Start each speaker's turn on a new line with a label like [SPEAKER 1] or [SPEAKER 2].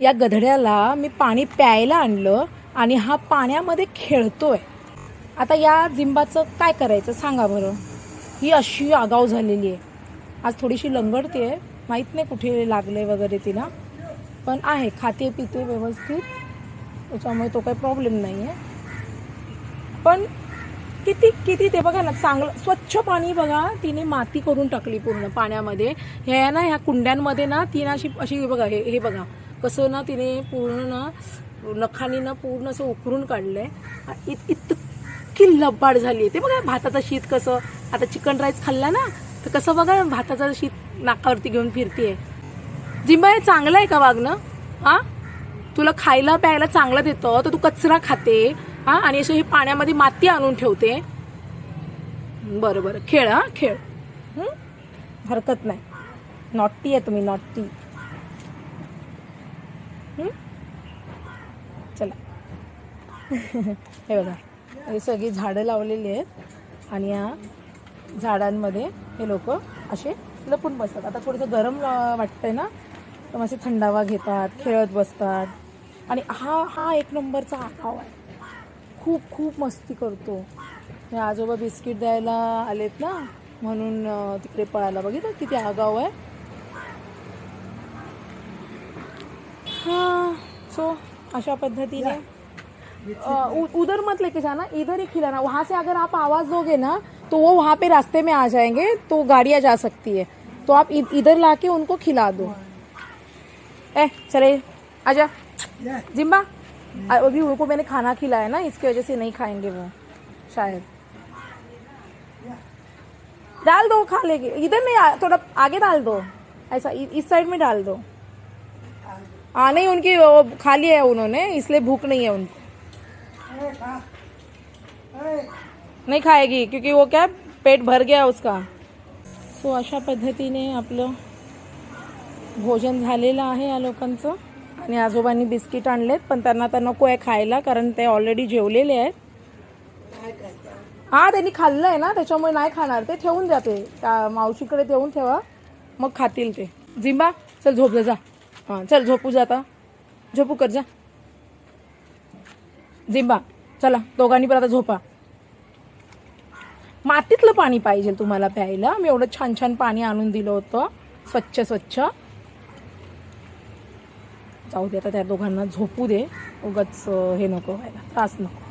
[SPEAKER 1] या गधड्याला मी पाणी प्यायला आणलं आणि हा पाण्यामध्ये खेळतोय. आता या जिंबाचं काय करायचं सांगा बरं. ही अशी आगाव झालेली आहे. आज थोडीशी लंगडते माहीत नाही कुठे लागले वगैरे तिला. पण आहे खाते पिते व्यवस्थित. त्याच्यामुळे तो काही प्रॉब्लेम नाही आहे पण किती किती ते बघा ना चांगलं स्वच्छ पाणी बघा तिने माती करून टाकली पूर्ण पाण्यामध्ये. ह्या ना ह्या कुंड्यांमध्ये ना तिने अशी अशी बघा हे हे बघा. कसं ना तिने पूर्ण ना नखानी ना पूर्ण असं उकरून काढलंय. इत इतकी लबाड झाली आहे ते बघा भाताचं शीत कसं आता चिकन राईस खाल्ला ना तर कसं बघा भाताचं शीत नाकावरती घेऊन फिरतीये. जिंबा हे चांगलं आहे का वागणं? हा तुला खायला प्यायला चांगलं देतं तर तू कचरा खाते हा आणि असे हे पाण्यामध्ये माती आणून ठेवते. बरं बरं. खेळ हा? खेळ. हरकत नाही. नॉटी आहे तुम्ही नॉटी चला. हे बघा हे सगळी झाडं लावलेली आहेत आणि या झाडांमध्ये हे लोक असे लपून बसतात. आता थोडंसं गरम वाटतंय ना? तर मग असे थंडावा घेतात खेळत बसतात. आणि हा हा एक नंबरचा आगाव आहे. खूप खूप मस्ती करतो. हे आजोबा बिस्किट द्यायला आलेत ना? म्हणून तिकडे पळायला बघितलं किती आगाव आहे. हाँ सो अशा पद्धतीने. उधर मत लेके जाना इधर ही खिलाना. वहाँ से अगर आप आवाज़ दोगे ना तो वो वहाँ पे रास्ते में आ जाएँगे तो गाड़ियाँ जा सकती है. तो आप इधर लाके उनको खिला दो. ए चले. आजा. जिम्बा अभी उनको मैंने खाना खिलाया ना इसकी वजह से नहीं खाएँगे वो शायद. डाल दो खा लेंगे. इधर नहीं थोड़ा आगे डाल दो. ऐसा इस साइड में डाल दो. हाँ नहीं उनकी वो खा लिया है उन्होंने इसलिए भूख नहीं है उनको। नाही खाएगी क्योंकि वो क्या पेट भर गया उसका। सो अशा पद्धतीने आपलं भोजन झालेलं आहे या लोकांचं. आणि आजोबांनी बिस्किट आणलेत पण त्यांना तर नको आहे खायला कारण ते ऑलरेडी जेवलेले आहेत. हा त्यांनी खाल्लं आहे ना त्याच्यामुळे नाही खाणार. ते ठेवून जाते त्या मावशीकडे देऊन ठेवा मग खातील ते. जिंबा चल झोपलं जा. हां चल झोपू जाता झोपू कर जा. जिंबा चला दोघांनी पण आता झोपा. मातीतलं पाणी पाहिजे तुम्हाला प्यायला. मी एवढं छान छान पाणी आणून दिलं होतं. स्वच्छ स्वच्छ. जाऊ दे आता त्या दोघांना झोपू दे. उगाच हे नको व्हायला त्रास नको.